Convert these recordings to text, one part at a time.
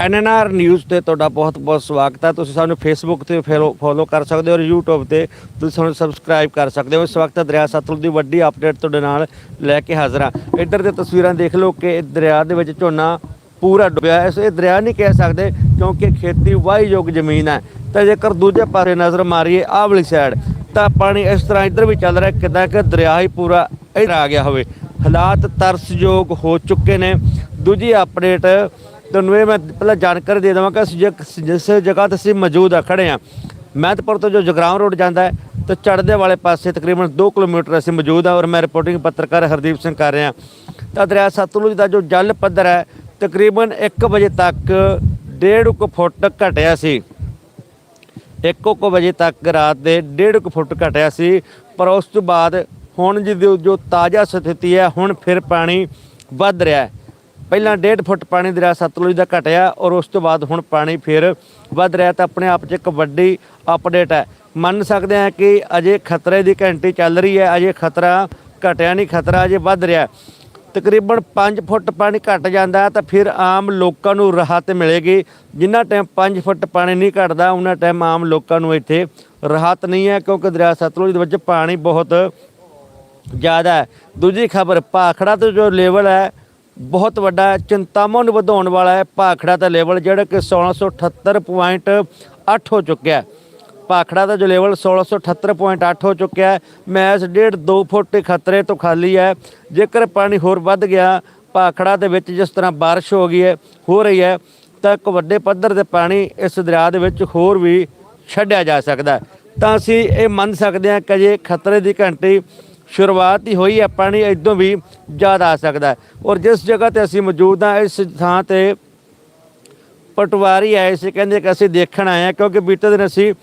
NNR news ਤੇ ਤੁਹਾਡਾ ਬਹੁਤ-ਬਹੁਤ ਸਵਾਗਤ ਹੈ। ਤੁਸੀਂ ਸਾਨੂੰ ਫੇਸਬੁੱਕ ਤੇ ਫੋਲੋ ਕਰ ਸਕਦੇ ਹੋ ਔਰ YouTube ਤੇ ਤੁਸੀਂ ਸਾਨੂੰ ਸਬਸਕ੍ਰਾਈਬ ਕਰ ਸਕਦੇ ਹੋ। ਇਸ ਵਕਤ ਦਰਿਆ ਸਤਲੁਜ ਦੀ ਵੱਡੀ ਅਪਡੇਟ ਤੁਹਾਡੇ ਨਾਲ ਲੈ ਕੇ ਹਾਜ਼ਰ ਹਾਂ। ਇੱਧਰ ਦੀਆਂ ਤਸਵੀਰਾਂ ਦੇਖ ਲਓ ਕਿ ਦਰਿਆ ਦੇ ਵਿੱਚ ਝੋਨਾ ਪੂਰਾ ਡੁੱਬਿਆ ਇਸ ਇਹ ਦਰਿਆ ਨਹੀਂ ਕਹਿ ਸਕਦੇ ਕਿਉਂਕਿ ਖੇਤੀ ਵਾਹੀਯੋਗ ਜ਼ਮੀਨ ਹੈ। ਤਾਂ ਜੇਕਰ ਦੂਜੇ ਪਾਸੇ ਨਜ਼ਰ ਮਾਰੀਏ ਆਹ ਵਾਲੀ ਸਾਈਡ ਤਾਂ ਪਾਣੀ ਇਸ ਤਰ੍ਹਾਂ ਇੱਧਰ ਵੀ ਚੱਲ ਰਿਹਾ ਕਿਦਾਂ ਕਿ ਦਰਿਆ ਹੀ ਪੂਰਾ ਇੱਧਰ ਆ ਗਿਆ ਹੋਵੇ। ਹਾਲਾਤ ਤਰਸਯੋਗ ਹੋ ਚੁੱਕੇ ਨੇ। ਦੂਜੀ ਅਪਡੇਟ ਤੁਹਾਨੂੰ ਇਹ ਮੈਂ ਪਹਿਲਾਂ ਜਾਣਕਾਰੀ ਦੇ ਦੇਵਾਂ ਕਿ ਅਸੀਂ ਜਿ- ਜਿਸ ਜਗ੍ਹਾ ਤੇ ਅਸੀਂ ਮੌਜੂਦ ਆ, ਖੜੇ ਆ, ਮਹਿਤਪੁਰ ਤੋਂ ਜੋ ਜਗਰਾਮ ਰੋਡ ਜਾਂਦਾ ਹੈ, ਤੇ ਚੜ੍ਹਦੇ ਵਾਲੇ ਪਾਸੇ ਤਕਰੀਬਨ 2 ਕਿਲੋਮੀਟਰ ਅਸੀਂ ਮੌਜੂਦ ਆ ਔਰ ਮੈਂ ਰਿਪੋਰਟਿੰਗ ਪੱਤਰਕਾਰ ਹਰਦੀਪ ਸਿੰਘ ਕਰ ਰਿਹਾ। ਤਾਂ ਦਰਿਆ ਸਤਲੁਜ ਦਾ ਜੋ ਜਲ ਪੱਧਰ ਹੈ, ਤਕਰੀਬਨ 1 ਵਜੇ ਤੱਕ 1.5 ਫੁੱਟ ਘਟਿਆ ਸੀ। ਇੱਕੋ ਕੁ ਵਜੇ ਤੱਕ ਰਾਤ ਦੇ 1.5 ਫੁੱਟ ਘਟਿਆ ਸੀ, ਪਰ ਉਸ ਤੋਂ ਬਾਅਦ ਹੁਣ ਜਿਹਦੀ ਜੋ ਤਾਜ਼ਾ ਸਥਿਤੀ ਹੈ, ਹੁਣ ਫਿਰ ਪਾਣੀ ਵੱਧ ਰਿਹਾ ਹੈ। ਪਹਿਲਾਂ 1.5 ਫੁੱਟ ਪਾਣੀ ਦਰਿਆ ਸਤਲੁਜ ਦਾ ਘਟਿਆ ਔਰ ਉਸ ਤੋਂ ਬਾਅਦ ਹੁਣ ਪਾਣੀ ਫਿਰ ਵੱਧ ਰਿਹਾ ਤਾਂ ਆਪਣੇ ਆਪ 'ਚ ਇੱਕ ਵੱਡੀ ਅਪਡੇਟ ਹੈ। ਮੰਨ ਸਕਦੇ ਹਾਂ ਕਿ ਅਜੇ ਖਤਰੇ ਦੀ ਘੰਟੀ ਚੱਲ ਰਹੀ ਹੈ, ਅਜੇ ਖਤਰਾ ਘਟਿਆ ਨਹੀਂ, ਖਤਰਾ ਅਜੇ ਵੱਧ ਰਿਹਾ। ਤਕਰੀਬਨ 5 ਫੁੱਟ ਪਾਣੀ ਘਟ ਜਾਂਦਾ ਹੈ ਤਾਂ ਫਿਰ ਆਮ ਲੋਕਾਂ ਨੂੰ ਰਾਹਤ ਮਿਲੇਗੀ। ਜਿੰਨਾ ਟਾਈਮ 5 ਫੁੱਟ ਪਾਣੀ ਨਹੀਂ ਘਟਦਾ ਉਹਨਾਂ ਟਾਈਮ ਆਮ ਲੋਕਾਂ ਨੂੰ ਇੱਥੇ ਰਾਹਤ ਨਹੀਂ ਹੈ ਕਿਉਂਕਿ ਦਰਿਆ ਸਤਲੁਜ ਦੇ ਵਿੱਚ ਪਾਣੀ ਬਹੁਤ ਜ਼ਿਆਦਾ ਹੈ। ਦੂਜੀ ਖਬਰ, ਭਾਖੜਾ ਤੋਂ ਜੋ ਲੈਵਲ ਹੈ ਬਹੁਤ ਵੱਡਾ ਚਿੰਤਾਵਾਂ ਨੂੰ ਵਧਾਉਣ ਵਾਲਾ ਹੈ। ਭਾਖੜਾ ਦਾ ਲੈਵਲ ਜਿਹੜਾ ਕਿ 1678.8 ਹੋ ਚੁੱਕਿਆ ਹੈ। ਭਾਖੜਾ ਦਾ ਜੋ ਲੈਵਲ 1678.8 ਹੋ ਚੁੱਕਿਆ ਹੈ। ਮੈਚ ਡੇਢ 2 ਫੁੱਟ ਖਤਰੇ ਤੋਂ ਖਾਲੀ ਹੈ। ਜੇਕਰ ਪਾਣੀ ਹੋਰ ਵੱਧ ਗਿਆ, ਭਾਖੜਾ ਦੇ ਵਿੱਚ ਜਿਸ ਤਰ੍ਹਾਂ ਬਾਰਿਸ਼ ਹੋ ਗਈ ਹੈ, ਹੋ ਰਹੀ ਹੈ, ਤਾਂ ਇੱਕ ਵੱਡੇ ਪੱਧਰ ਤੇ ਪਾਣੀ ਇਸ ਦਰਿਆ ਦੇ ਵਿੱਚ ਹੋਰ ਵੀ ਛੱਡਿਆ ਜਾ ਸਕਦਾ ਤਾਂ ਅਸੀਂ ਇਹ ਮੰਨ ਸਕਦੇ ਹਾਂ ਕਿ ਜੇ ਖਤਰੇ ਦੀ ਘੰਟੀ ਸ਼ੁਰੂਆਤ ਹੀ ਹੋਈ ਹੈ ਪਾਣੀ ਇਦੋਂ ਵੀ ਜ਼ਿਆਦਾ ਆ ਸਕਦਾ। ਹੈ ਔਰ ਜਿਸ ਜਗ੍ਹਾ ਤੇ ਅਸੀਂ ਮੌਜੂਦ ਹਾਂ, ਇਸ ਥਾਂ ਤੇ ਪਟਵਾਰੀ ਆਏ ਸੀ, ਕਹਿੰਦੇ ਕਿ ਅਸੀਂ ਦੇਖਣ ਆਏ ਹਾਂ, ਕਿਉਂਕਿ ਬੀਤੇ ਦਿਨ ਅਸੀਂ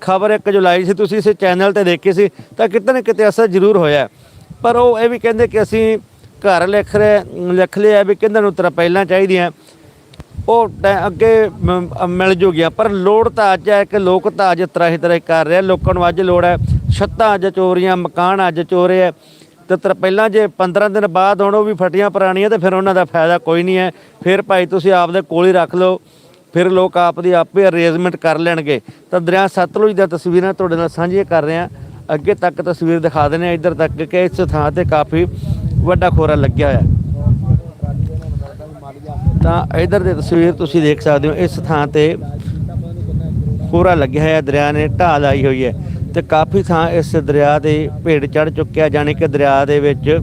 ਖਬਰ ਇੱਕ ਜੋ ਲਾਈ ਸੀ, ਤੁਸੀਂ ਇਸ ਚੈਨਲ ਤੇ ਦੇਖੀ ਸੀ, ਤਾਂ ਕਿਤੇ ਨਾ ਕਿਤੇ ਅਸਰ ਜ਼ਰੂਰ ਹੋਇਆ। ਪਰ ਉਹ ਇਹ ਵੀ ਕਹਿੰਦੇ ਕਿ ਅਸੀਂ ਘਰ ਲਿਖ ਰਹੇ, ਲਿਖ ਲਿਆ ਵੀ ਕਿੰਨਾਂ ਨੂੰ ਤਰ੍ਹਾਂ ਪਹਿਲਾਂ ਚਾਹੀਦੀਆਂ। ਉਹ ਟੈ- ਅੱਗੇ ਮ- ਅ- ਮਿਲ ਜੂਗੀਆਂ, ਪਰ ਲੋੜ ਤਾਂ ਅੱਜ ਹੈ ਕਿ ਲੋਕ ਤਾਂ ਅੱਜ ਤਰ੍ਹਾਂ ਹੀ ਤਰ੍ਹਾਂ ਹੀ ਕਰ ਰਹੇ ਆ, ਲੋਕਾਂ ਨੂੰ ਅੱਜ ਲੋੜ ਹੈ। ਛੱਤਾਂ ਅੱਜ ਚੋਰੀਆਂ, ਮਕਾਨ ਅੱਜ ਚੋਰੇ ਹੈ ਤੇ ਤਰ ਪਹਿਲਾਂ ਜੇ 15 ਦਿਨ ਬਾਅਦ ਹੁਣ ਉਹ ਵੀ ਫਟੀਆਂ ਪੁਰਾਣੀਆਂ ਤੇ ਫਿਰ ਉਹਨਾਂ ਦਾ ਫਾਇਦਾ ਕੋਈ ਨਹੀਂ ਹੈ ਫਿਰ ਭਾਈ ਤੁਸੀਂ ਆਪਦੇ ਕੋਲ ਹੀ ਰੱਖ ਲਓ। ਫਿਰ ਲੋਕ ਆਪ ਦੀ ਆਪੇ ਅਰੇਂਜਮੈਂਟ ਕਰ ਲੈਣਗੇ। ਤਾਂ ਦਰਿਆ ਸਤਲੁਜ ਦੀਆਂ ਤਸਵੀਰਾਂ ਤੁਹਾਡੇ ਨਾਲ ਸਾਂਝੀਆਂ ਕਰ ਰਹੇ। ਹਾਂ ਅੱਗੇ ਤੱਕ ਤਸਵੀਰ ਦਿਖਾ ਦਿੰਦੇ ਹਾਂ। ਇੱਧਰ ਤੱਕ ਕਿ ਇਸ ਥਾਂ ਤੇ ਕਾਫੀ ਵੱਡਾ ਖੋਰਾ ਲੱਗਿਆ ਹੋਇਆ। ਤਾਂ ਇੱਧਰ ਦੀ ਤਸਵੀਰ ਤੁਸੀਂ ਦੇਖ ਸਕਦੇ ਹੋ। ਇਸ ਥਾਂ ਤੇ ਖੋਰਾ ਲੱਗਿਆ ਹੋਇਆ। ਦਰਿਆ ਨੇ ਢਾਲ ਆਈ ਹੋਈ ਹੈ ਤੇ ਕਾਫੀ ਥਾਂ ਇਸ ਦਰਿਆ ਦੇ ਭੇੜ ਚੜ ਚੁੱਕਿਆ, ਜਾਣੀ ਕਿ ਦਰਿਆ ਦੇ ਵਿੱਚ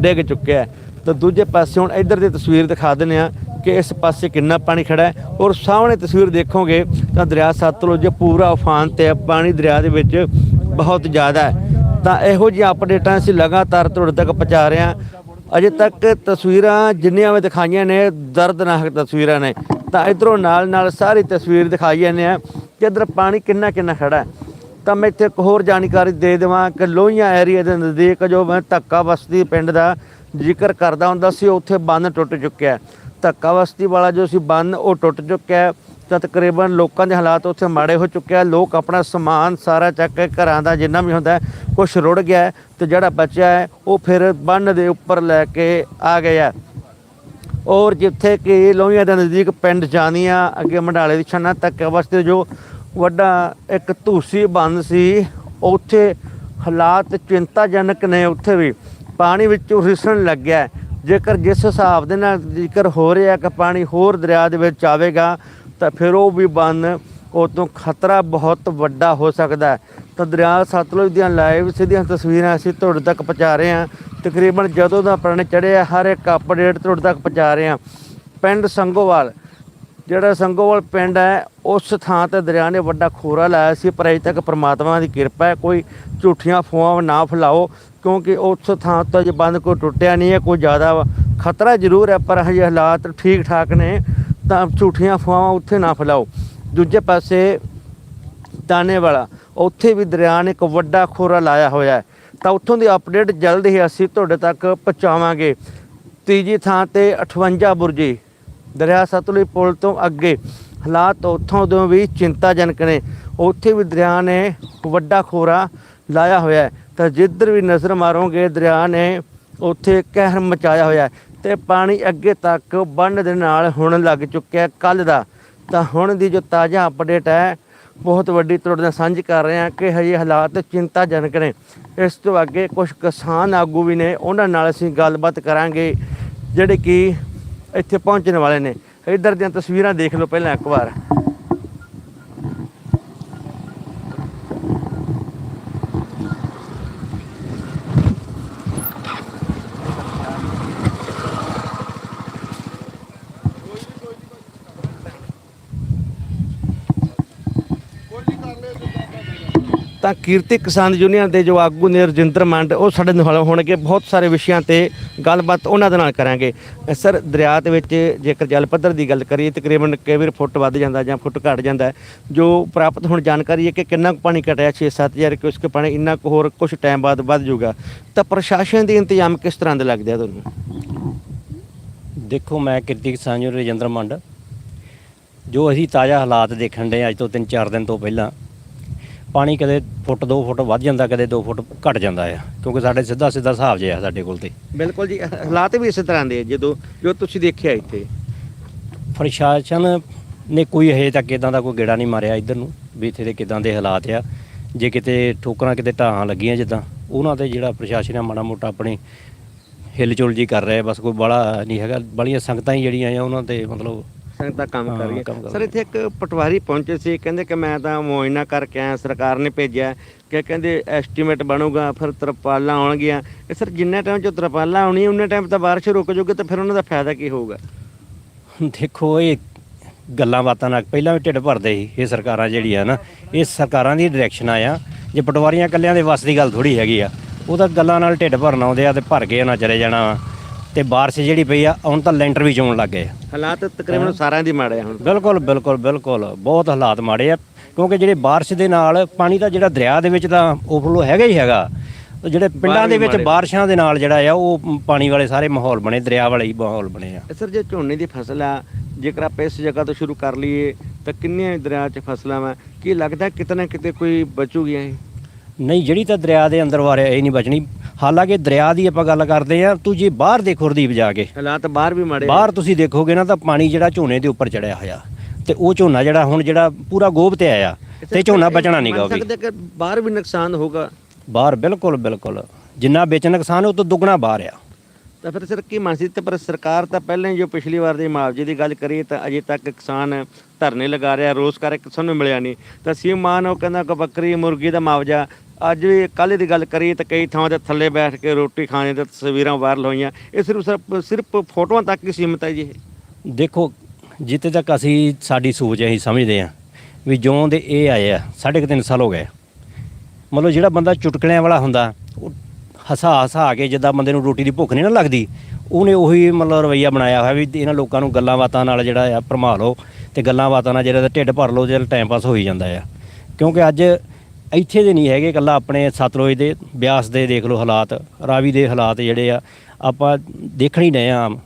ਡਿੱਗ ਚੁੱਕਿਆ ਤਾਂ ਦੂਜੇ ਪਾਸੇ ਹੁਣ ਇੱਧਰ ਦੀ ਤਸਵੀਰ ਦਿਖਾ ਦਿੰਦੇ ਆ ਕਿ ਇਸ ਪਾਸੇ ਕਿੰਨਾ ਪਾਣੀ ਖੜਾ ਹੈ ਔਰ ਸਾਹਮਣੇ ਤਸਵੀਰ ਦੇਖੋਗੇ ਤਾਂ ਦਰਿਆ ਸਤਲੁਜ ਪੂਰਾ ਉਫਾਨ ਤੇ ਪਾਣੀ ਦਰਿਆ ਦੇ ਵਿੱਚ ਬਹੁਤ ਜ਼ਿਆਦਾ ਹੈ। ਤਾਂ ਇਹੋ ਜਿਹੀਆਂ ਅਪਡੇਟਾਂ ਅਸੀਂ ਲਗਾਤਾਰ ਤੁਹਾਡੇ ਤੱਕ ਪਹੁੰਚਾ ਰਹੇ ਹਾਂ। ਅਜੇ ਤੱਕ ਤਸਵੀਰਾਂ ਜਿੰਨੀਆਂ ਵੀ ਦਿਖਾਈਆਂ ਨੇ, ਦਰਦਨਾਕ ਤਸਵੀਰਾਂ ਨੇ। ਤਾਂ ਇਧਰੋਂ ਨਾਲ ਨਾਲ ਸਾਰੀ ਤਸਵੀਰ ਦਿਖਾਈ ਜਾਂਦੇ ਆ ਕਿ ਇਧਰ ਪਾਣੀ ਕਿੰਨਾ ਕਿੰਨਾ ਖੜਾ ਹੈ। ਤਾਂ ਮੈਂ ਇੱਥੇ ਇੱਕ ਹੋਰ ਜਾਣਕਾਰੀ ਦੇ ਦੇਵਾਂ ਕਿ ਲੋਹੀਆਂ ਏਰੀਆ ਦੇ ਨਜ਼ਦੀਕ ਜੋ ਮੈਂ ਧੱਕਾ ਬਸਤੀ ਪਿੰਡ ਦਾ ਜ਼ਿਕਰ ਕਰਦਾ ਹੁੰਦਾ ਸੀ ਉੱਥੇ ਬੰਨ ਟੁੱਟ ਚੁੱਕਿਆ ਧੱਕਾ ਬਸਤੀ ਵਾਲਾ ਜੋ ਸੀ ਬੰਨ, ਉਹ ਟੁੱਟ ਚੁੱਕਿਆ ਤਾਂ ਤਕਰੀਬਨ ਲੋਕਾਂ ਦੇ ਹਾਲਾਤ ਉੱਥੇ ਮਾੜੇ ਹੋ ਚੁੱਕੇ ਆ ਲੋਕ ਆਪਣਾ ਸਮਾਨ ਸਾਰਾ ਚੱਕ ਕੇ ਘਰਾਂ ਦਾ ਜਿੰਨਾ ਵੀ ਹੁੰਦਾ ਕੁਝ ਰੁੜ ਗਿਆ ਹੈ ਤੇ ਜਿਹੜਾ ਬਚਿਆ ਹੈ, ਉਹ ਫਿਰ ਬੰਨ ਦੇ ਉੱਪਰ ਲੈ ਕੇ ਆ ਗਿਆ ਔਰ ਜਿੱਥੇ ਕਿ ਲੋਹੀਆਂ ਦੇ ਨਜ਼ਦੀਕ ਪਿੰਡ ਜਾਨੀਆਂ, ਅੱਗੇ ਮੰਡਾਲੇ ਦੀ ਛੰਨਾ ਤੱਕ ਅਵਸਥੇ ਜੋ ਵੱਡਾ ਇੱਕ ਧੂਸੀ ਬੰਨ ਸੀ। ਉੱਥੇ ਹਾਲਾਤ ਚਿੰਤਾਜਨਕ ਨੇ ਉੱਥੇ ਵੀ। ਪਾਣੀ ਵਿੱਚੋਂ ਰਿਸਣ ਲੱਗਿਆ। ਜੇਕਰ ਜਿਸ ਹਿਸਾਬ ਦੇ ਨਾਲ ਜ਼ਿਕਰ ਹੋ ਰਿਹਾ ਕਿ ਪਾਣੀ ਹੋਰ ਦਰਿਆ ਦੇ ਵਿੱਚ ਆਵੇਗਾ, ਤਾਂ ਫਿਰ ਉਹ ਵੀ ਬੰਨ ਉਹ ਤੋਂ ਖਤਰਾ ਬਹੁਤ ਵੱਡਾ ਹੋ ਸਕਦਾ ਤਾਂ ਦਰਿਆ ਸਤਲੁਜ ਦੀਆਂ ਲਾਈਵ ਸਿੱਧੀਆਂ ਤਸਵੀਰਾਂ ਅਸੀਂ ਤੁਹਾਡੇ ਤੱਕ ਪਹੁੰਚਾ ਰਹੇ ਹਾਂ। ਤਕਰੀਬਨ ਜਦੋਂ ਦਾ ਪ੍ਰਣ ਚੜਿਆ ਹਰ ਇੱਕ ਅਪਡੇਟ ਤੁਹਾਡੇ ਤੱਕ ਪਹੁੰਚਾ ਰਹੇ ਹਾਂ। ਪਿੰਡ ਸੰਗੋਵਾਲ ਜਿਹੜਾ ਸੰਗੋਵਾਲ ਪਿੰਡ ਹੈ, ਉਸ ਥਾਂ ਤੇ ਦਰਿਆ ਨੇ ਵੱਡਾ ਖੋਰਾ ਲਾਇਆ ਸੀ, ਪਰ ਅਜੇ ਤੱਕ ਪ੍ਰਮਾਤਮਾ ਦੀ ਕਿਰਪਾ ਹੈ, ਕੋਈ ਝੂਠੀਆਂ ਅਫਵਾਹਾਂ ਨਾ ਫੈਲਾਓ, ਕਿਉਂਕਿ ਉਸ ਥਾਂ ਤੋਂ ਜੇ ਬੰਦ ਕੋਈ ਟੁੱਟਿਆ ਨਹੀਂ ਹੈ, ਕੋਈ ਜ਼ਿਆਦਾ ਖਤਰਾ ਜ਼ਰੂਰ ਹੈ, ਪਰ ਹਜੇ ਹਾਲਾਤ ਠੀਕ ਠਾਕ ਨੇ, ਤਾਂ ਝੂਠੀਆਂ ਫੁਆਵਾਂ ਉੱਥੇ ਨਾ ਫੈਲਾਓ। ਦੂਜੇ ਪਾਸੇ ਦਾਣੇ ਵਾਲਾ ਉੱਥੇ ਵੀ ਦਰਿਆ ਨੇ ਇੱਕ ਵੱਡਾ ਖੋਰਾ ਲਾਇਆ ਹੋਇਆ ਹੈ। ਤਾਂ ਉੱਥੋਂ ਦੀ ਅਪਡੇਟ ਜਲਦ ਹੀ ਅਸੀਂ ਤੁਹਾਡੇ ਤੱਕ ਪਹੁੰਚਾਵਾਂਗੇ। ਤੀਜੀ ਥਾਂ ਤੇ 58 ਬੁਰਜੀ ਦਰਿਆ ਸਤਲੁਜ ਪੁਲ ਤੋਂ ਅੱਗੇ। ਹਾਲਾਤ ਉੱਥੋਂ ਤੋਂ ਵੀ ਚਿੰਤਾਜਨਕ ਨੇ। ਉੱਥੇ ਵੀ ਦਰਿਆ ਨੇ ਵੱਡਾ ਖੋਰਾ ਲਾਇਆ ਹੋਇਆ ਤਾਂ ਜਿੱਧਰ ਵੀ ਨਜ਼ਰ ਮਾਰੋਗੇ, ਦਰਿਆ ਨੇ ਉੱਥੇ ਕਹਿਰ ਮਚਾਇਆ ਹੋਇਆ ਹੈ ਤੇ ਪਾਣੀ ਅੱਗੇ ਤੱਕ ਬੰਨ ਦੇ ਨਾਲ ਹੁਣ ਲੱਗ ਚੁੱਕਿਆ ਕੱਲ ਦਾ। ਤਾਂ ਹੁਣ ਦੀ ਜੋ ਤਾਜ਼ਾ ਅਪਡੇਟ ਹੈ, ਬਹੁਤ ਵੱਡੀ ਤੁਹਾਡੇ ਨਾਲ ਸਾਂਝੀ ਕਰ ਰਹੇ ਹਾਂ ਕਿ ਹਜੇ ਹਾਲਾਤ ਚਿੰਤਾਜਨਕ ਨੇ। ਇਸ ਤੋਂ ਅੱਗੇ ਕੁਝ ਕਿਸਾਨ ਆਗੂ ਵੀ ਨੇ, ਉਹਨਾਂ ਨਾਲ ਅਸੀਂ ਗੱਲਬਾਤ ਕਰਾਂਗੇ, ਜਿਹੜੇ ਕਿ ਇੱਥੇ ਪਹੁੰਚਣ ਵਾਲੇ ਨੇ। ਇੱਧਰ ਦੀਆਂ ਤਸਵੀਰਾਂ ਦੇਖ ਲਓ ਪਹਿਲਾਂ ਇੱਕ ਵਾਰ। ਤਾਂ ਕੀਰਤੀ ਕਿਸਾਨ ਯੂਨੀਅਨ ਦੇ ਜੋ ਆਗੂ ਨੇ ਰਜਿੰਦਰ ਮੰਡ, ਉਹ ਸਾਡੇ ਨਾਲ ਹੋਣਗੇ। ਬਹੁਤ ਸਾਰੇ ਵਿਸ਼ਿਆਂ ਤੇ ਗੱਲਬਾਤ ਉਹਨਾਂ ਦੇ ਨਾਲ ਕਰਾਂਗੇ। ਸਰ, ਦਰਿਆ ਦੇ ਵਿੱਚ ਜੇਕਰ ਜਲ ਪੱਧਰ ਦੀ ਗੱਲ ਕਰੀਏ, ਤਕਰੀਬਨ ਕਈ ਵਾਰ ਫੁੱਟ ਵੱਧ ਜਾਂਦਾ ਜਾਂ ਫੁੱਟ ਘਟ ਜਾਂਦਾ ਜੋ ਪ੍ਰਾਪਤ ਹੁਣ ਜਾਣਕਾਰੀ ਹੈ ਕਿ ਕਿੰਨਾ ਕੁ ਪਾਣੀ ਘਟਿਆ 6-7000 ਕਿਉਸਕ ਪਾਣੀ, ਇੰਨਾ ਕੁ ਹੋਰ ਕੁਝ ਟਾਈਮ ਬਾਅਦ ਵੱਧ ਜਾਊਗਾ। ਤਾਂ ਪ੍ਰਸ਼ਾਸਨ ਦੇ ਇੰਤਜ਼ਾਮ ਕਿਸ ਤਰ੍ਹਾਂ ਦੇ ਲੱਗਦੇ ਆ ਤੁਹਾਨੂੰ? ਦੇਖੋ, ਮੈਂ ਕਿਰਤੀ ਕਿਸਾਨ ਯੂਨੀਅਨ ਰਜਿੰਦਰ ਮੰਡ। ਜੋ ਅਸੀਂ ਤਾਜ਼ਾ ਹਾਲਾਤ ਦੇਖਣ ਦੇ ਅੱਜ ਤੋਂ 3-4 ਦਿਨ ਤੋਂ ਪਹਿਲਾਂ ਪਾਣੀ ਕਦੇ ਫੁੱਟ 2 ਫੁੱਟ ਵੱਧ ਜਾਂਦਾ ਕਦੇ 2 ਫੁੱਟ ਘਟ ਜਾਂਦਾ ਆ ਕਿਉਂਕਿ ਸਾਡੇ ਸਿੱਧਾ ਸਿੱਧਾ ਹਿਸਾਬ ਜਿਹਾ ਸਾਡੇ ਕੋਲ ਤੇ। ਬਿਲਕੁਲ ਜੀ ਹਾਲਾਤ ਵੀ ਇਸੇ ਤਰ੍ਹਾਂ ਦੇ ਆ ਜਦੋਂ ਜੋ ਤੁਸੀਂ ਦੇਖਿਆ ਇੱਥੇ। ਪ੍ਰਸ਼ਾਸਨ ਨੇ ਕੋਈ ਹਜੇ ਤੱਕ ਇਦਾਂ ਦਾ ਕੋਈ ਗੇੜਾ ਨਹੀਂ ਮਾਰਿਆ ਇੱਧਰ ਨੂੰ ਵੀ ਇੱਥੇ ਦੇ ਕਿਦਾਂ ਦੇ ਹਾਲਾਤ ਆ। ਜੇ ਕਿਤੇ ਠੋਕਰਾਂ ਕਿਤੇ ਢਾਹਾਂ ਲੱਗੀਆਂ ਜਿੱਦਾਂ ਉਹਨਾਂ ਤੇ ਜਿਹੜਾ ਪ੍ਰਸ਼ਾਸਨ ਆ ਮਾੜਾ ਮੋਟਾ ਆਪਣੀ ਹਿਲਚੁਲ ਜੀ ਕਰ ਰਿਹਾ ਬਸ ਕੋਈ ਬੜਾ ਨਹੀਂ ਹੈਗਾ ਬੜੀਆਂ ਸੰਗਤਾਂ ਹੀ ਜਿਹੜੀਆਂ ਆ ਉਹਨਾਂ ਤੇ ਮਤਲਬ ਸੰਗਤਾਂ ਕੰਮ ਕਰ ਹਾਂ, ਕੰਮ ਕਰ ਸਰ ਇੱਥੇ ਇੱਕ ਪਟਵਾਰੀ ਪਹੁੰਚੇ ਸੀ ਕਹਿੰਦੇ ਕਿ ਮੈਂ ਤਾਂ ਮੁਆਇਨਾ ਕਰਕੇ ਆਇਆ ਸਰਕਾਰ ਨੇ ਭੇਜਿਆ ਕਿ ਕਹਿੰਦੇ ਐਸਟੀਮੇਟ ਬਣੂਗਾ ਫਿਰ ਤਰਪਾਲਾਂ ਆਉਣਗੀਆਂ। ਇਹ ਸਰ ਜਿੰਨਾ ਟਾਈਮ ਚ ਤਰਪਾਲਾਂ ਆਉਣੀ ਉਹਨੇ ਟਾਈਮ ਤਾਂ ਬਾਰਿਸ਼ ਰੁਕ ਜੂਗੀ ਤਾਂ ਫਿਰ ਉਹਨਾਂ ਦਾ ਫਾਇਦਾ ਕੀ ਹੋਊਗਾ? ਦੇਖੋ ਇਹ ਗੱਲਾਂ ਬਾਤਾਂ ਨਾਲ ਪਹਿਲਾਂ ਵੀ ਢਿੱਡ ਭਰਦੇ ਸੀ ਇਹ ਸਰਕਾਰਾਂ ਜਿਹੜੀਆਂ ਨਾ ਇਹ ਸਰਕਾਰਾਂ ਦੀ ਡਾਇਰੈਕਸ਼ਨ ਆ ਜੇ ਪਟਵਾਰੀਆਂ ਕੱਲਿਆਂ ਦੇ ਵੱਸ ਦੀ ਗੱਲ ਥੋੜੀ ਹੈਗੀ ਆ ਉਹ ਤਾਂ ਗੱਲਾਂ ਨਾਲ ਢਿੱਡ ਭਰਨ ਆਉਂਦੇ ਆ ਤੇ ਭਰ ਕੇ ਨਾ ਚਲੇ ਜਾਣਾ ਵਾ। ਤੇ ਬਾਰਿਸ਼ ਜਿਹੜੀ ਪਈ ਆ ਹੁਣ ਤਾਂ ਲੈਂਟਰ ਵੀ ਚੋਣ ਲੱਗ ਗਏ ਆ। ਹਾਲਾਤ ਤਕਰੀਬਨ ਸਾਰਿਆਂ ਦੀ ਮਾੜੇ ਆ ਹੁਣ। ਬਿਲਕੁਲ ਬਿਲਕੁਲ ਬਿਲਕੁਲ। ਬਹੁਤ ਹਾਲਾਤ ਮਾੜੇ ਆ ਕਿਉਂਕਿ ਜਿਹੜੇ ਬਾਰਿਸ਼ ਦੇ ਨਾਲ ਪਾਣੀ ਤਾਂ ਜਿਹੜਾ ਦਰਿਆ ਦੇ ਵਿੱਚ ਤਾਂ ਓਵਰਫਲੋ ਹੈਗਾ ਹੀ ਹੈਗਾ। ਤੇ ਜਿਹੜੇ ਪਿੰਡਾਂ ਦੇ ਵਿੱਚ। ਬਾਰਿਸ਼ਾਂ ਦੇ ਨਾਲ ਜਿਹੜਾ ਆ ਉਹ ਪਾਣੀ ਵਾਲੇ ਸਾਰੇ ਮਾਹੌਲ ਬਣੇ ਦਰਿਆ ਵਾਲੇ ਹੀ ਮਾਹੌਲ ਬਣੇ ਆ। ਸਰ ਜੇ ਝੋਨੇ ਦੀ ਫਸਲ ਆ ਜੇਕਰ ਆਪਾਂ ਇਸ ਜਗ੍ਹਾ ਤੋਂ ਸ਼ੁਰੂ ਕਰ ਲਈਏ ਤਾਂ ਕਿੰਨੀਆਂ ਦਰਿਆ 'ਚ ਫਸਲਾਂ ਵਾ? ਕੀ ਲੱਗਦਾ ਕਿਤੇ ਨਾ ਕਿਤੇ ਕੋਈ ਬਚੂਗੀ ਇਹ? ਨਹੀਂ ਜਿਹੜੀ ਤਾਂ ਦਰਿਆ ਦੇ ਅੰਦਰ ਵਾਰਿਆ ਇਹ ਨਹੀਂ ਬਚਣੀ। ਹਾਲਾਂਕਿ ਦਰਿਆ ਦੀ ਆਪਾਂ ਗੱਲ ਕਰਦੇ ਆ ਤੂੰ ਜੇ ਬਾਹਰ ਦੇਖੋ ਰਦੀਪ ਜਾ ਕੇ। ਹਾਲਾਤ ਬਾਹਰ ਵੀ ਮਾੜੇ। ਬਾਹਰ ਤੁਸੀਂ ਦੇਖੋਗੇ ਨਾ ਤਾਂ ਪਾਣੀ ਜਿਹੜਾ ਝੋਨੇ ਦੇ ਉੱਪਰ ਚੜਿਆ ਹੋਇਆ। ਤੇ ਉਹ ਝੋਨਾ ਜਿਹੜਾ ਹੁਣ ਜਿਹੜਾ ਪੂਰਾ ਗੋਬ ਤੇ ਆਇਆ ਤੇ ਝੋਨਾ ਬਚਣਾ ਨਹੀਂਗਾ ਉਹ ਵੀ। ਸਕਦੇ ਕਿ ਬਾਹਰ ਵੀ ਨੁਕਸਾਨ ਹੋਗਾ ਬਾਹਰ ਬਿਲਕੁਲ ਬਿਲਕੁਲ। ਜਿੰਨਾ ਵਿੱਚ ਨੁਕਸਾਨ ਉਹ ਤੋਂ ਦੁੱਗਣਾ ਬਾਹਰ ਆ। ਤਾਂ ਫਿਰ ਸਰ ਕੀ ਮੰਨ ਸੀ ਤੇ ਪਰ ਸਰਕਾਰ ਤਾਂ ਪਹਿਲਾਂ ਜੋ ਪਿਛਲੀ ਵਾਰ ਦੇ ਮੁਆਵਜ਼ੇ ਦੀ ਗੱਲ ਕਰੀਏ ਤਾਂ ਅਜੇ ਤੱਕ ਕਿਸਾਨ ਧਰਨੇ ਲਗਾ ਰਿਹਾ ਰੋਜ਼ ਕਰ ਕਿਸੇ ਨੂੰ ਮਿਲਿਆ ਨਹੀਂ। ਤਾਂ ਸੀਐਮ ਮਾਨ ਉਹ ਕਹਿੰਦਾ ਕਿ ਬੱਕਰੀ ਮੁਰਗੀ ਦਾ ਮੁਆਵਜ਼ਾ ਅੱਜ ਵੀ ਕੱਲ੍ਹ ਦੀ ਗੱਲ ਕਰੀਏ ਤਾਂ ਕਈ ਥਾਵਾਂ ਤੇ ਥੱਲੇ ਬੈਠ ਕੇ ਰੋਟੀ ਖਾਣੇ ਦੀ ਤਸਵੀਰਾਂ ਵਾਇਰਲ ਹੋਈਆਂ। ਇਹ ਸਿਰਫ ਸਿਰਫ ਸਿਰਫ ਫੋਟੋਆਂ ਤੱਕ ਹੀ ਸੀਮਤ ਹੈ ਜੀ ਇਹ। ਦੇਖੋ, ਜਿੱਥੇ ਤੱਕ ਅਸੀਂ ਸਾਡੀ ਸੋਚ ਅਸੀਂ ਸਮਝਦੇ ਆ ਵੀ ਜਿਉਂ ਦੇ ਇਹ ਆਏ ਆ, ਸਾਢੇ ਕੁ ਤਿੰਨ ਸਾਲ ਹੋ ਗਏ। ਮਤਲਬ ਜਿਹੜਾ ਬੰਦਾ ਚੁਟਕਲਿਆਂ ਵਾਲਾ ਹੁੰਦਾ, ਉਹ ਹਸਾ ਹਸਾ ਕੇ ਜਿੱਦਾਂ ਬੰਦੇ ਨੂੰ ਰੋਟੀ ਦੀ ਭੁੱਖ ਨਹੀਂ ਨਾ ਲੱਗਦੀ, ਉਹਨੇ ਉਹੀ ਮਤਲਬ ਰਵਈਆ ਬਣਾਇਆ ਹੋਇਆ ਵੀ ਇਹਨਾਂ ਲੋਕਾਂ ਨੂੰ ਗੱਲਾਂ ਬਾਤਾਂ ਨਾਲ ਜਿਹੜਾ ਆ ਭਰਮਾ ਲਓ ਤੇ ਗੱਲਾਂ ਬਾਤਾਂ ਨਾਲ ਜਿਹੜਾ ਢਿੱਡ ਭਰ ਲਓ ਜਿਹੜਾ ਟਾਈਮ ਪਾਸ ਹੋਈ ਜਾਂਦਾ ਆ। ਕਿਉਂਕਿ ਅੱਜ ਇੱਥੇ ਦੇ ਨਹੀਂ ਹੈਗੇ ਇਕੱਲਾ ਆਪਣੇ ਸਤਲੁਜ ਦੇ ਬਿਆਸ ਦੇ ਦੇਖ ਲਓ ਹਾਲਾਤ ਰਾਵੀ ਦੇ ਹਾਲਾਤ ਜਿਹੜੇ ਆ ਆਪਾਂ ਦੇਖਣ ਹੀ ਡਏ ਆਮ।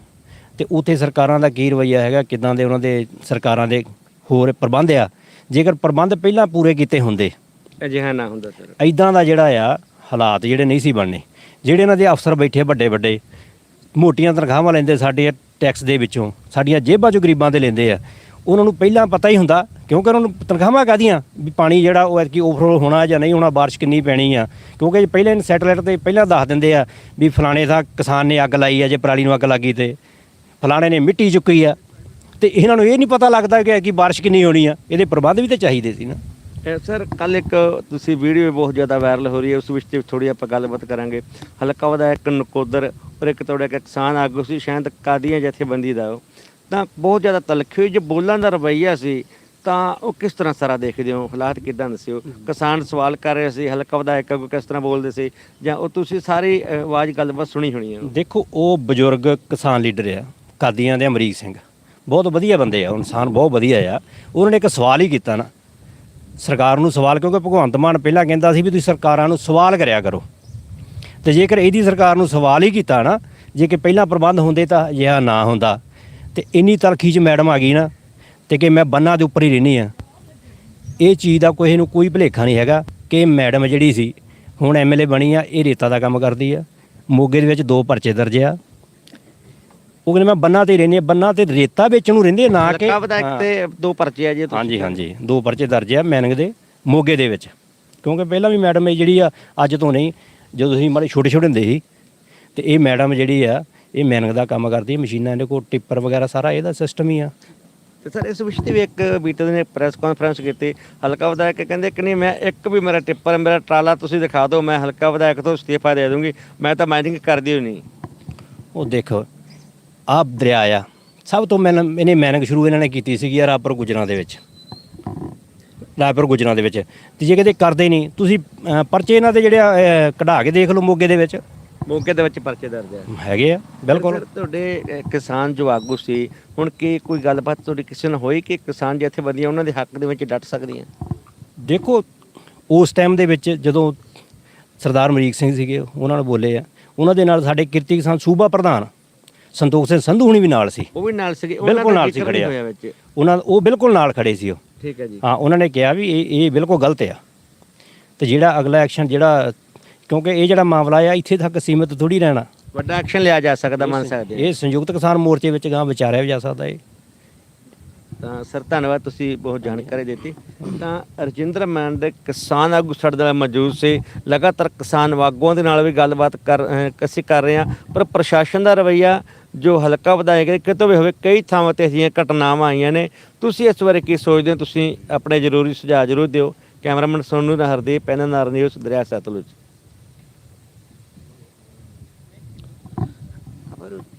ਤੇ ਉੱਥੇ ਸਰਕਾਰਾਂ ਦਾ ਕੀ ਰਵੱਈਆ ਹੈਗਾ ਕਿਦਾਂ ਦੇ ਉਹਨਾਂ ਦੇ ਸਰਕਾਰਾਂ ਦੇ ਹੋਰ ਪ੍ਰਬੰਧ ਆ? ਜੇਕਰ ਪ੍ਰਬੰਧ ਪਹਿਲਾਂ ਪੂਰੇ ਕੀਤੇ ਹੁੰਦੇ ਅਜਿਹਾ ਨਾ ਹੁੰਦਾ ਸਰ। ਐਦਾਂ ਦਾ ਜਿਹੜਾ ਆ ਹਾਲਾਤ ਜਿਹੜੇ ਨਹੀਂ ਸੀ ਬਣਨੇ। ਜਿਹੜੇ ਇਹਨਾਂ ਦੇ ਅਫਸਰ ਬੈਠੇ ਵੱਡੇ ਵੱਡੇ ਮੋਟੀਆਂ ਤਨਖਾਹਾਂ ਲੈਂਦੇ ਸਾਡੇ ਟੈਕਸ ਦੇ ਵਿੱਚੋਂ ਸਾਡੀਆਂ ਜੇਬਾਂ ਚੋਂ ਗਰੀਬਾਂ ਦੇ ਲੈਂਦੇ ਆ। ਉਹਨਾਂ ਨੂੰ ਪਹਿਲਾਂ ਪਤਾ ਹੀ ਹੁੰਦਾ, ਕਿਉਂਕਿ ਉਹਨਾਂ ਨੂੰ ਤਨਖਾਹਾਂ ਕਾਹਦੀਆਂ? ਵੀ ਪਾਣੀ ਜਿਹੜਾ ਉਹ ਐਤਕੀ ਓਵਰਫਲੋ ਹੋਣਾ ਜਾਂ ਨਹੀਂ ਹੋਣਾ, ਬਾਰਿਸ਼ ਕਿੰਨੀ ਪੈਣੀ ਆ। ਕਿਉਂਕਿ ਜੇ ਪਹਿਲੇ ਸੈਟਲਾਈਟ ਤੇ ਪਹਿਲਾਂ ਦੱਸ ਦਿੰਦੇ ਆ ਵੀ ਫਲਾਣੇ ਦਾ ਕਿਸਾਨ ਨੇ ਅੱਗ ਲਾਈ ਆ, ਜੇ ਪਰਾਲੀ ਨੂੰ ਅੱਗ ਲੱਗੀ ਤੇ। ਫਲਾਣੇ ਨੇ ਮਿੱਟੀ ਚੁੱਕੀ ਆ। ਤੇ ਇਹਨਾਂ ਨੂੰ ਇਹ ਨਹੀਂ ਪਤਾ ਲੱਗਦਾ ਕਿ ਕਿ ਬਾਰਿਸ਼ ਕਿੰਨੀ ਹੋਣੀ ਆ। ਇਹਦੇ ਪ੍ਰਬੰਧ ਵੀ ਤਾਂ ਚਾਹੀਦੇ ਸੀ ਨਾ। ਸਰ ਕੱਲ ਇੱਕ ਤੁਸੀਂ ਵੀਡੀਓ ਬਹੁਤ ਜ਼ਿਆਦਾ ਵਾਇਰਲ ਹੋ ਰਹੀ ਹੈ, ਉਸ ਵਿੱਚ ਤੇ ਥੋੜੀ ਆਪਾਂ ਗੱਲਬਾਤ ਕਰਾਂਗੇ। ਹਲਕਾ ਵਿਧਾਇਕ ਨਕੋਦਰ ਔਰ ਇੱਕ ਤੁਹਾਡਾ ਇੱਕ ਕਿਸਾਨ ਆਗੂ ਸੀ ਸ਼ਾਇਦ ਕਾਦੀਆਂ ਜਥੇਬੰਦੀ ਦਾ ਉਹ। ਤਾਂ ਬਹੁਤ ਜ਼ਿਆਦਾ ਤਲਖੀ ਹੋਈ। ਜੇ ਬੋਲਣ ਦਾ ਰਵੱਈਆ ਸੀ ਤਾਂ ਉਹ ਕਿਸ ਤਰ੍ਹਾਂ ਸਾਰਾ ਦੇਖਦੇ ਹੋ? ਹਾਲਾਤ ਕਿਦਾਂ ਦੱਸਿਓ? ਕਿਸਾਨ ਸਵਾਲ ਕਰ ਰਹੇ ਸੀ ਹਲਕਾ ਵਿਧਾਇਕ ਆਗੂ ਕਿਸ ਤਰ੍ਹਾਂ ਬੋਲਦੇ ਸੀ? ਜਾਂ ਉਹ ਤੁਸੀਂ ਸਾਰੀ ਆਵਾਜ਼ ਗੱਲਬਾਤ ਸੁਣੀ ਹੋਣੀ ਹੈ? ਦੇਖੋ ਉਹ ਬਜ਼ੁਰਗ ਕਿਸਾਨ ਲੀਡਰ ਆ ਕਾਦੀਆਂ ਦੇ ਅਮਰੀਕ ਸਿੰਘ। ਬਹੁਤ ਵਧੀਆ ਬੰਦੇ ਆ ਇਨਸਾਨ ਬਹੁਤ ਵਧੀਆ ਆ। ਉਹਨਾਂ ਨੇ ਇੱਕ ਸਵਾਲ ਹੀ ਕੀਤਾ ਨਾ। ਸਰਕਾਰ ਨੂੰ ਸਵਾਲ ਕਿਉਂਕਿ ਭਗਵੰਤ ਮਾਨ ਪਹਿਲਾਂ ਕਹਿੰਦਾ ਸੀ ਵੀ ਤੁਸੀਂ ਸਰਕਾਰਾਂ ਨੂੰ ਸਵਾਲ ਕਰਿਆ ਕਰੋ। ਤੇ ਜੇਕਰ ਇਹਦੀ ਸਰਕਾਰ ਨੂੰ ਸਵਾਲ ਹੀ ਕੀਤਾ ਨਾ ਜੇ ਕਿ ਪਹਿਲਾਂ ਪ੍ਰਬੰਧ ਹੁੰਦੇ ਤਾਂ ਅਜਿਹਾ ਨਾ ਹੁੰਦਾ। ਤੇ ਇੰਨੀ ਤਲਖੀ 'ਚ ਮੈਡਮ ਆ ਗਈ ਨਾ ਤੇ ਕਿ ਮੈਂ ਬੰਨਾਂ ਦੇ ਉੱਪਰ ਹੀ ਰਹਿਣੀ ਆ ਇਹ ਚੀਜ਼ ਦਾ ਕੋਈ ਨੂੰ ਕੋਈ ਭੁਲੇਖਾ ਨਹੀਂ ਹੈਗਾ ਕਿ ਮੈਡਮ ਜਿਹੜੀ ਸੀ ਹੁਣ ਐਮਐਲਏ ਬਣੀ ਆ ਇਹ ਰੇਤਾ ਦਾ ਕੰਮ ਕਰਦੀ ਆ। ਮੋਗੇ ਦੇ ਵਿੱਚ ਦੋ ਪਰਚੇ ਦਰਜ ਆ। ਉਹ ਕਹਿੰਦੇ ਮੈਂ ਬੰਨਾ ਤੇ ਰਹਿੰਦੀ ਆ ਬੰਨਾ ਤੇ ਰੇਤਾ ਵੇਚਣ ਨੂੰ ਰਹਿੰਦੇ ਨਾ ਕਿ ਵਿਧਾਇਕ। ਤੇ ਦੋ ਪਰਚੇ ਆ ਜੀ ਤੁਸੀਂ ਹਾਂਜੀ ਹਾਂਜੀ। ਦੋ ਪਰਚੇ ਦਰਜ ਆ ਮੈਨਿੰਗ ਦੇ ਮੋਗੇ ਦੇ ਵਿੱਚ। ਕਿਉਂਕਿ ਪਹਿਲਾਂ ਵੀ ਮੈਡਮ ਇਹ ਜਿਹੜੀ ਆ ਅੱਜ ਤੋਂ ਨਹੀਂ ਜਦੋਂ ਅਸੀਂ ਮਾੜੇ ਛੋਟੇ ਛੋਟੇ ਹੁੰਦੇ ਸੀ ਤੇ ਇਹ ਮੈਡਮ ਜਿਹੜੀ ਆ ਇਹ ਮੈਨਿੰਗ ਦਾ ਕੰਮ ਕਰਦੀ ਹੈ ਮਸ਼ੀਨਾਂ ਇਹਦੇ ਕੋਲ ਟਿੱਪਰ ਵਗੈਰਾ ਸਾਰਾ ਇਹਦਾ ਸਿਸਟਮ ਹੀ ਆ। ਤੇ ਸਰ ਇਸ ਵਿਸ਼ੇ ਤੇ ਵੀ ਇੱਕ ਬੀਤੇ ਨੇ ਪ੍ਰੈਸ ਕਾਨਫਰੰਸ ਕੀਤੀ ਹਲਕਾ ਵਿਧਾਇਕ ਕਹਿੰਦੇ ਕਿ ਨਹੀਂ ਮੈਂ ਇੱਕ ਵੀ ਮੇਰਾ ਟਿੱਪਰ ਮੇਰਾ ਟਰਾਲਾ ਤੁਸੀਂ ਦਿਖਾ ਦਿਓ ਮੈਂ ਹਲਕਾ ਵਿਧਾਇਕ ਤੋਂ ਅਸਤੀਫਾ ਦੇ ਦੂੰਗੀ ਮੈਂ ਤਾਂ ਮਾਈਨਿੰਗ ਕਰਦੀ ਹੋਈ ਨਹੀਂ। ਉਹ ਦੇਖੋ ਆਹ ਦਰਿਆ ਆ ਸਭ ਤੋਂ ਮੈਨ ਇਹਨੇ ਮੈਨਿੰਗ ਸ਼ੁਰੂ ਇਹਨਾਂ ਨੇ ਕੀਤੀ ਸੀਗੀ ਆ ਰਾਪਰ ਗੁਜਰਾਂ ਦੇ ਵਿੱਚ। ਰਾਪਰ ਗੁਜਰਾਂ ਦੇ ਵਿੱਚ ਤੇ ਜੇ ਕਿਤੇ ਕਰਦੇ ਨਹੀਂ ਤੁਸੀਂ ਪਰਚੇ ਇਹਨਾਂ ਦੇ ਜਿਹੜੇ ਕਢਾ ਕੇ ਦੇਖ ਲਓ ਮੋਗੇ ਦੇ ਵਿੱਚ। ਮੌਕੇ ਦੇ ਵਿੱਚ ਪਰਚੇ ਦਰਜ ਹੈ ਹੈਗੇ ਆ ਬਿਲਕੁਲ। ਤੁਹਾਡੇ ਕਿਸਾਨ ਜੋ ਆਗੂ ਸੀ ਹੁਣ ਕੀ ਕੋਈ ਗੱਲਬਾਤ ਤੁਹਾਡੀ ਕਿਸੇ ਨਾਲ ਹੋਈ ਕਿ ਕਿਸਾਨ ਜਥੇਬੰਦੀਆਂ ਉਹਨਾਂ ਦੇ ਹੱਕ ਦੇ ਵਿੱਚ ਡਟ ਸਕਦੀਆਂ? ਦੇਖੋ ਉਸ ਟਾਈਮ ਦੇ ਵਿੱਚ ਜਦੋਂ ਸਰਦਾਰ ਅਮਰੀਕ ਸਿੰਘ ਸੀਗੇ ਉਹਨਾਂ ਨੇ ਬੋਲੇ ਆ ਉਹਨਾਂ ਦੇ ਨਾਲ ਸਾਡੇ ਕਿਰਤੀ ਕਿਸਾਨ ਸੂਬਾ ਪ੍ਰਧਾਨ ਸੰਤੋਖ ਸਿੰਘ ਸੰਧੂ ਹੁਣੀ ਵੀ ਨਾਲ ਸੀ। ਉਹ ਵੀ ਨਾਲ ਸੀਗੇ ਬਿਲਕੁਲ ਨਾਲ ਸੀ ਜ਼ਿਕਰ ਨਹੀਂ ਖੜਿਆ ਹੋਇਆ ਵਿੱਚ? ਉਹਨਾਂ ਉਹ ਬਿਲਕੁਲ ਨਾਲ ਖੜੇ ਸੀ ਉਹ। ਠੀਕ ਹੈ ਜੀ। ਹਾਂ ਉਹਨਾਂ ਨੇ ਕਿਹਾ ਵੀ ਇਹ ਇਹ ਬਿਲਕੁਲ ਗਲਤ ਆ। ਤੇ ਜਿਹੜਾ ਅਗਲਾ ਐਕਸ਼ਨ ਜਿਹੜਾ ਕਿਉਂਕਿ ਇਹ ਜਿਹੜਾ ਮਾਮਲਾ ਆ ਇੱਥੇ ਤੱਕ ਸੀਮਿਤ ਥੋੜੀ ਰਹਿਣਾ। ਵੱਡਾ ਐਕਸ਼ਨ ਲਿਆ ਜਾ ਸਕਦਾ ਮੰਨ ਸਕਦੇ ਹਾਂ। ਇਹ ਸੰਯੁਕਤ ਕਿਸਾਨ ਮੋਰਚੇ ਵਿੱਚ ਗਾਂ ਵਿਚਾਰਿਆ ਵੀ ਜਾ ਸਕਦਾ ਇਹ। ਤਾਂ ਸਰ ਧੰਨਵਾਦ ਤੁਸੀਂ ਬਹੁਤ ਜਾਣਕਾਰੀ ਦਿੱਤੀ। ਤਾਂ ਰਜਿੰਦਰ ਮਾਨ ਦੇ ਕਿਸਾਨ ਆਗੂ ਸਾਡੇ ਨਾਲ ਮੌਜੂਦ ਸੀ। ਲਗਾਤਾਰ ਕਿਸਾਨ ਆਗੂਆਂ ਦੇ ਨਾਲ ਵੀ ਗੱਲਬਾਤ ਕਰ ਅਹ ਅਸੀਂ ਕਰ ਰਹੇ ਹਾਂ। ਪਰ ਪ੍ਰਸ਼ਾਸਨ ਦਾ ਰਵੱਈਆ ਜੋ ਹਲਕਾ ਵਿਧਾਇਕ ਦੇ ਕਿਤੋਂ ਵੀ ਹੋਵੇ ਕਈ ਥਾਵਾਂ ਤੇ ਅਜਿਹੀਆਂ ਘਟਨਾਵਾਂ ਆਈਆਂ ਨੇ। ਤੁਸੀਂ ਇਸ ਬਾਰੇ ਕੀ ਸੋਚਦੇ ਹੋ? ਤੁਸੀਂ ਆਪਣੇ ਜ਼ਰੂਰੀ ਸੁਝਾਅ ਜ਼ਰੂਰ ਦਿਓ। ਕੈਮਰਾਮੈਨ ਸੋਨੂ ਦਾ ਹਰਦੀਪ ਪੈਨਲ ਨਾਰ ਨਿਊਜ਼ ਦਰਿਆ ਸਤਲੁਜ।